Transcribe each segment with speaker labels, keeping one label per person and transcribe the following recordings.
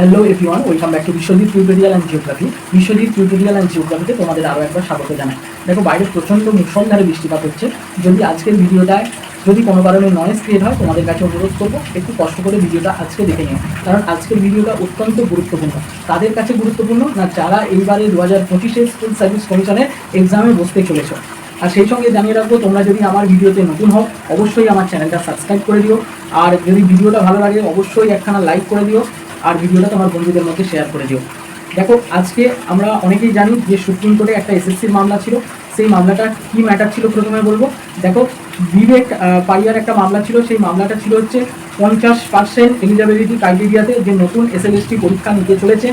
Speaker 1: Hello everyone welcome back to Biswajit tutorial and geography Biswajit tutorial and জিওগ্রাফিতে তোমাদের আরও একবার স্বাগত জানাই। দেখো, বাইরে প্রচণ্ড মুসলধারে বৃষ্টিপাত হচ্ছে। যদি আজকের ভিডিওটায় যদি কোনো কারণে নয়েজ ক্রিয়েট হয়, তোমাদের কাছে অনুরোধ করব, একটু কষ্ট করে ভিডিওটা আজকে দেখে নিও। কারণ আজকের ভিডিওটা অত্যন্ত গুরুত্বপূর্ণ। তাদের কাছে গুরুত্বপূর্ণ? না, যারা এইবারে দু হাজার পঁচিশে স্কুল সার্ভিস কমিশনের এক্সামে বসতে চলেছ। আর সেই সঙ্গে জানিয়ে রাখব, তোমরা যদি আমার ভিডিওতে নতুন হও, অবশ্যই আমার চ্যানেলটা সাবস্ক্রাইব করে দিও। আর যদি ভিডিওটা ভালো লাগে, অবশ্যই একখানা লাইক করে দিও। আর ভিডিওটা তোমার বন্ধুদের মধ্যে শেয়ার করে দিও। দেখো, আজকে আমরা অনেকেই জানি যে সুপ্রিম কোর্টে একটা এসএসসির মামলা ছিল। সেই মামলাটা কী ম্যাটার ছিল প্রথমে বলব। দেখো, বিবেক পাইয়ার একটা মামলা ছিল। সেই মামলাটা ছিল হচ্ছে পঞ্চাশ পার্সেন্ট এলিজিবিলিটি ক্রাইটেরিয়াতে যে নতুন এসএলএসটি পরীক্ষা নিতে চলেছে।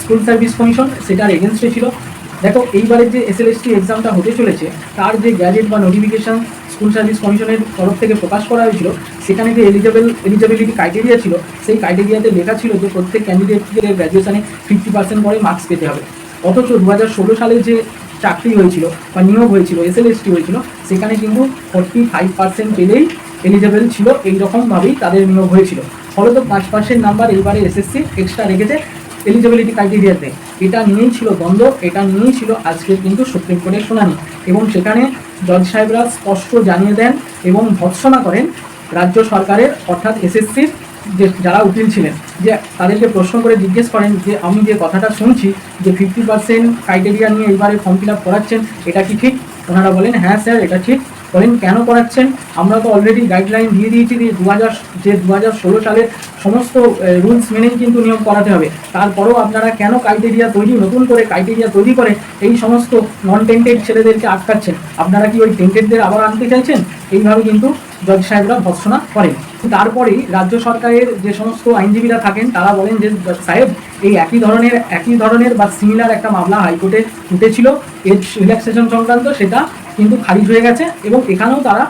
Speaker 1: স্কুল সার্ভিস কমিশন সেটার এগেনস্টে ছিল। দেখো, এইবারের যে এস এসএলএসটি এক্সামটা হতে চলেছে, তার যে গ্যাজেট বা নোটিফিকেশন স্কুল সার্ভিস কমিশনের তরফ থেকে প্রকাশ করা হয়েছিল, সেখানে যে এলিজিবল এলিজিবিলিটি ক্রাইটেরিয়া ছিল, সেই ক্রাইটেরিয়াতে লেখা ছিল যে প্রত্যেক ক্যান্ডিডেটকে গ্র্যাজুয়েশানে ফিফটি পার্সেন্ট করে মার্কস পেতে হবে। অথচ দু হাজার ষোলো সালে যে চাকরি হয়েছিল বা নিয়োগ হয়েছিল এস এসএলএসটি হয়েছিল, সেখানে কিন্তু ফর্টি ফাইভ পার্সেন্ট পেলেই এলিজিবল ছিল, এইরকমভাবেই তাদের নিয়োগ হয়েছিল। ফলত পাঁচ পার্সেন্ট নাম্বার এইবারে এসএসসি এক্সট্রা রেখেছে এলিজিবিলিটি ক্রাইটেরিয়াতে এটা নিয়েই ছিল দ্বন্দ্ব, এটা নিয়েই ছিল আজকে কিন্তু সুপ্রিম কোর্টের শুনানি। এবং সেখানে জজ সাহেবরা স্পষ্ট জানিয়ে দেন এবং ভৎসনা করেন রাজ্য সরকারের, অর্থাৎ এসএসসির যে যারা উকিল ছিলেন, যে তাদেরকে প্রশ্ন করে জিজ্ঞেস করেন যে, আমি যে কথাটা শুনছি যে ফিফটি পার্সেন্ট ক্রাইটেরিয়া নিয়ে এইবারে ফর্ম ফিল আপ করাচ্ছেন, এটা কি ঠিক? ওনারা বলেন হ্যাঁ স্যার, এটা ঠিক। বলেন, কেন করাচ্ছেন? আমরা তো অলরেডি গাইডলাইন দিয়ে দিয়েছি যে দু হাজার যে দু হাজার ষোলো সালের সমস্ত রুলস মেনেই কিন্তু নিয়ম করাতে হবে। তারপরেও আপনারা কেন ক্রাইটেরিয়া তৈরি, নতুন করে ক্রাইটেরিয়া তৈরি করে এই সমস্ত নন টেন্টেড ছেলেদেরকে আটকাচ্ছেন? আপনারা কি ওই টেন্টেডদের আবার আনতে চাইছেন? এইভাবে কিন্তু জজ সাহেবরা ভৎসনা করেন। তারপরেই রাজ্য সরকারের যে সমস্ত আইনজীবীরা থাকেন, তারা বলেন যে, সাহেব, এই একই ধরনের একই ধরনের বা সিমিলার একটা মামলা হাইকোর্টে উঠেছিল। এর রিল্যাক্সেশন সংক্রান্ত সেটা কিন্তু খারিজ হয়ে গেছে এবং এখানেও তারা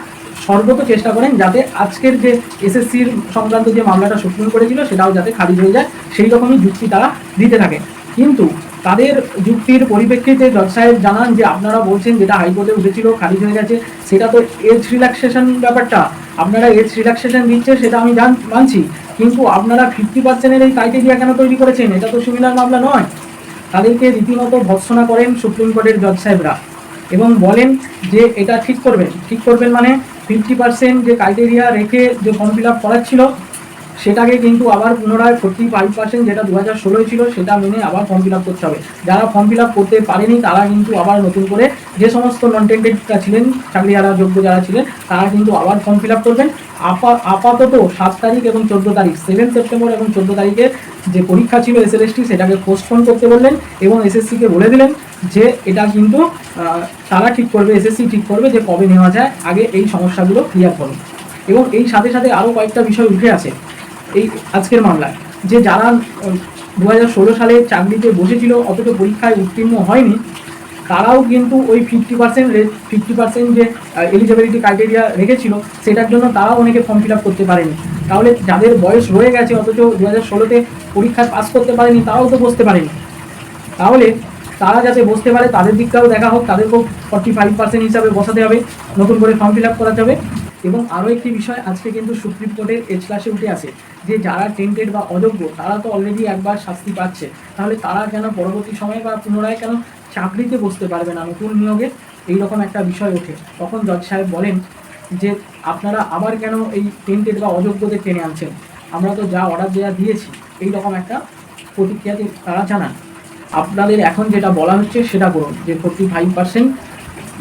Speaker 1: সর্বত চেষ্টা করেন যাতে আজকের যে এসএসসির সংক্রান্ত যে মামলাটা সুপ্রিম করেছিল সেটাও যাতে খারিজ হয়ে যায়। সেই রকমই যুক্তি তারা দিতে থাকে। কিন্তু তাদের যুক্তির পরিপ্রেক্ষিতে জজ সাহেব জানান যে আপনারা বলছেন যেটা হাইকোর্টে উঠেছিল, খারিজ হয়ে গেছে, সেটা তো এজ রিল্যাক্সেশন ব্যাপারটা। আপনারা এজ রিল্যাক্সেশন দিচ্ছে সেটা আমি জান মানছি, কিন্তু আপনারা ফিফটি পার্সেন্টের এই ক্রাইটেরিয়া কেন তৈরি করেছেন? এটা তো সিমিলার মামলা নয়। তাদেরকে রীতিমতো ভৎসনা করেন সুপ্রিম কোর্টের জজ সাহেবরা এবং বলেন যে এটা ঠিক করবেন। ঠিক করবেন মানে ফিফটি পার্সেন্ট যে ক্রাইটেরিয়া রেখে যে ফর্ম ফিল আপ করাচ্ছিল সেটাকে কিন্তু আবার পুনরায় ফোর্টি ফাইভ পার্সেন্ট যেটা দু হাজার ষোলোয় ছিল, সেটা মেনে আবার ফর্ম ফিল আপ করতে হবে। যারা ফর্ম ফিল আপ করতে পারেনি, তারা কিন্তু আবার নতুন করে যে সমস্ত নন ছিলেন চাকরি যারা যোগ্য যারা ছিলেন, তারা কিন্তু আবার ফর্ম ফিল আপ করবেন। আপা, আপাতত সাত তারিখ এবং চোদ্দ তারিখ সেভেন সেপ্টেম্বর এবং চোদ্দ তারিখে যে পরীক্ষা ছিল এসএলএসটি সেটাকে পোস্টপোন করতে বললেন এবং এসএসসিকে বলে দিলেন যে এটা কিন্তু তারা ঠিক করবে এসএসসি ঠিক করবে যে কবে নেওয়া যায়। আগে এই সমস্যাগুলো ক্লিয়ার করুন। এবং এই সাথে সাথে আরও কয়েকটা বিষয় উঠে আসে এই আজকের মামলায়। যে যারা দু হাজার ষোলো সালে চাকরিতে বসেছিল, অথচ পরীক্ষায় উত্তীর্ণ হয়নি, তারাও কিন্তু ওই ফিফটি পার্সেন্ট ফিফটি পার্সেন্ট যে এলিজিবিলিটি ক্রাইটেরিয়া রেখেছিল, সেটার জন্য তারাও অনেকে ফর্ম ফিল আপ করতে পারেনি। তাহলে যাদের বয়স রয়ে গেছে, অথচ দু হাজার ষোলোতে পরীক্ষায় পাস করতে পারেনি, তারাও তো বসতে পারেনি। তাহলে তারা যাতে বসতে পারে, তাদের দিকটাও দেখা হোক, তাদেরকেও ফর্টি ফাইভ পার্সেন্ট হিসাবে বসাতে হবে, নতুন করে ফর্ম ফিল আপ করাতে হবে এবং আরও একটি বিষয়, আজকে কিন্তু সুপ্রিম কোর্টের এজ ক্লাসে উঠে আসে যে যারা টেন্টেড বা অযোগ্য, তারা তো অলরেডি একবার শাস্তি পাচ্ছে। তাহলে তারা কেন পরবর্তী সময়ে বা পুনরায় কেন চাকরিতে বসতে পারবে না? নতুন নিয়োগে এইরকম একটা বিষয় ওঠে। তখন জজ সাহেব বলেন যে, আপনারা আবার কেন এই টেন্টেড বা অযোগ্যদের টেনে আনছেন? আমরা তো যা অর্ডার দেওয়া দিয়েছি এই রকম একটা প্রতিক্রিয়াতে তারা জানান। আপনাদের এখন যেটা বলা হচ্ছে সেটা করুন যে ফোর্টি ফাইভ পার্সেন্ট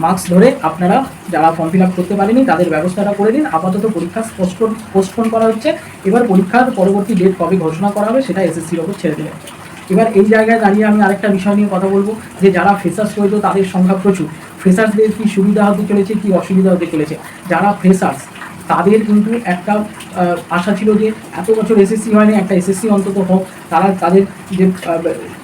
Speaker 1: মার্কস ধরে আপনারা যারা ফর্ম ফিল আপ করতে পারেনি, তাদের ব্যবস্থাটা করে দিন। আপাতত পরীক্ষা পোস্টপোন পোস্টপোন করা হচ্ছে। এবার পরীক্ষার পরবর্তী ডেট কবে ঘোষণা করা হবে, সেটা এসএসসির ওপর ছেড়ে দেবে এবার এই জায়গায় দাঁড়িয়ে আমি আরেকটা বিষয় নিয়ে কথা বলব, যে যারা ফ্রেশার্স রয়েছে, তাদের সংখ্যা প্রচুর। ফ্রেশার্সদের কী সুবিধা হতে চলেছে, কী অসুবিধা হতে চলেছে? যারা ফ্রেশার্স তাদের কিন্তু একটা আশা ছিল যে এত বছর এসএসসি হয়নি, একটা এসএসসি অন্তত হোক। তারা তাদের যে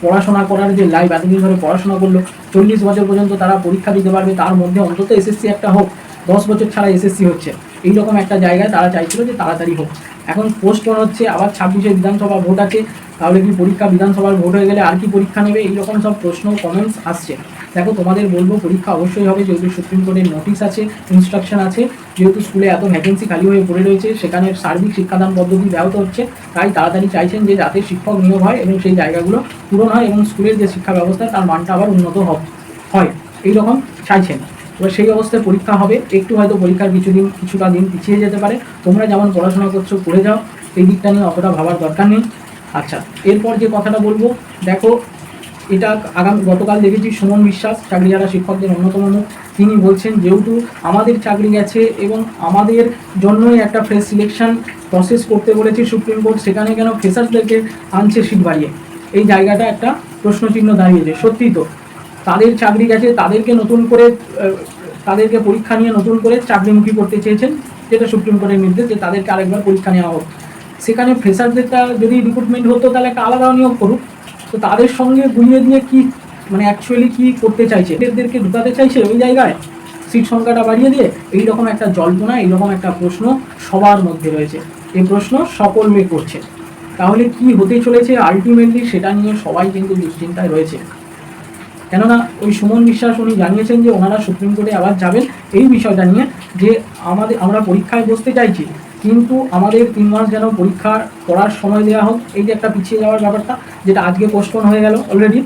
Speaker 1: পড়াশোনা করার যে লাইফ এতদিন ধরে পড়াশোনা করল, চল্লিশ বছর পর্যন্ত তারা পরীক্ষা দিতে পারবে, তার মধ্যে অন্তত এসএসসি একটা হোক। দশ বছর ছাড়া এসএসসি হচ্ছে। এইরকম একটা জায়গায় তারা চাইছিল যে তাড়াতাড়ি হোক। এখন পোস্টপোন হচ্ছে, আবার ছাব্বিশে বিধানসভা ভোট আছে। তাহলে কি পরীক্ষা বিধানসভার ভোট হয়ে গেলে আর কি পরীক্ষা নেবে? এইরকম সব প্রশ্ন কমেন্টস আসছে। দেখো, তোমাদের বলব, পরীক্ষা অবশ্যই হবে, যেহেতু সুপ্রিম কোর্টের নোটিশ আছে ইনস্ট্রাকশন আছে, যেহেতু স্কুলে এত ভ্যাকেন্সি খালি হয়ে পড়ে রয়েছে, সেখানে সার্বিক শিক্ষাদান পদ্ধতি ব্যাহত হচ্ছে, তাই তাড়াতাড়ি চাইছেন যে যাতে শিক্ষক নিয়োগ হয় এবং সেই জায়গাগুলো পূরণ হয় এবং স্কুলের যে শিক্ষা ব্যবস্থা, তার মানটা আবার উন্নত হয়, এইরকম চাইছেন। এবার সেই অবস্থায় পরীক্ষা হবে, একটু হয়তো পরীক্ষার কিছুদিন, কিছুটা দিন পিছিয়ে যেতে পারে। তোমরা যেমন পড়াশোনা করছ পড়ে যাও এই দিকটা নিয়ে অতটা ভাবার দরকার নেই। আচ্ছা এরপর যে কথাটা বলব, দেখো এটা আগামী, গতকাল দেখেছি সুমন বিশ্বাস চাকরিহারা শিক্ষকদের অন্যতম তিনি বলছেন যেহেতু আমাদের চাকরি গেছে এবং আমাদের জন্যই একটা ফ্রেশ সিলেকশন প্রসেস করতে বলেছে সুপ্রিম কোর্ট, সেখানে কেন ফ্রেশার্সদেরকে আনছে সিট বাড়িয়ে? এই জায়গাটা একটা প্রশ্নচিহ্ন দাঁড়িয়েছে। সত্যি তো, তাদের চাকরি গেছে, তাদেরকে নতুন করে তাদেরকে পরীক্ষা নিয়ে নতুন করে চাকরিমুখী করতে চেয়েছেন, যেটা সুপ্রিম কোর্টের নির্দেশ যে তাদেরকে আরেকবার পরীক্ষা নেওয়া হোক। সেখানে ফ্রেশারদেরটা যদি রিক্রুটমেন্ট হতো, তাহলে একটা আলাদা নিয়োগ করুক। তো তাদের সঙ্গে গুলিয়ে দিয়ে কি মানে অ্যাকচুয়ালি কি করতে চাইছে? এদেরকে ঢুকাতে চাইছে ওই জায়গায়? সিট সংখ্যাটা বাড়িয়ে দিয়ে এইরকম একটা জল্পনা, এইরকম একটা প্রশ্ন সবার মধ্যে রয়েছে। এই প্রশ্ন সকল মেয়ে করছে। তাহলে কি হতে চলেছে আলটিমেটলি সেটা নিয়ে সবাই কিন্তু দুশ্চিন্তায় রয়েছে। কেননা ওই সুমন বিশ্বাস উনি জানিয়েছেন যে ওনারা সুপ্রিম কোর্টে আবার যাবেন। এই বিষয়টা নিয়ে যে আমাদের, আমরা পরীক্ষায় বসতে চাইছি কিন্তু আমাদের তিন মাস যেন পরীক্ষা করার সময় দেওয়া হোক, এই যে একটা পিছিয়ে যাওয়ার ব্যাপারটা, যেটা আজকে পোস্টপোন হয়ে গেল অলরেডি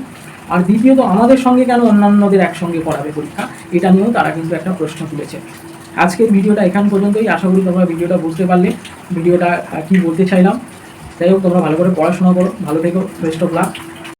Speaker 1: আর দ্বিতীয়ত, আমাদের সঙ্গে কেন অন্যান্যদের একসঙ্গে করাবে পরীক্ষা? এটা নিয়েও তারা কিন্তু একটা প্রশ্ন তুলেছে। আজকের ভিডিওটা এখান পর্যন্তই। আশা করি তোমরা ভিডিওটা বুঝতে পারলে। ভিডিওটা কি বলতে চাইলাম। যাই হোক, তোমরা ভালো করে পড়াশোনা করো। ভালো থেকো। Best of luck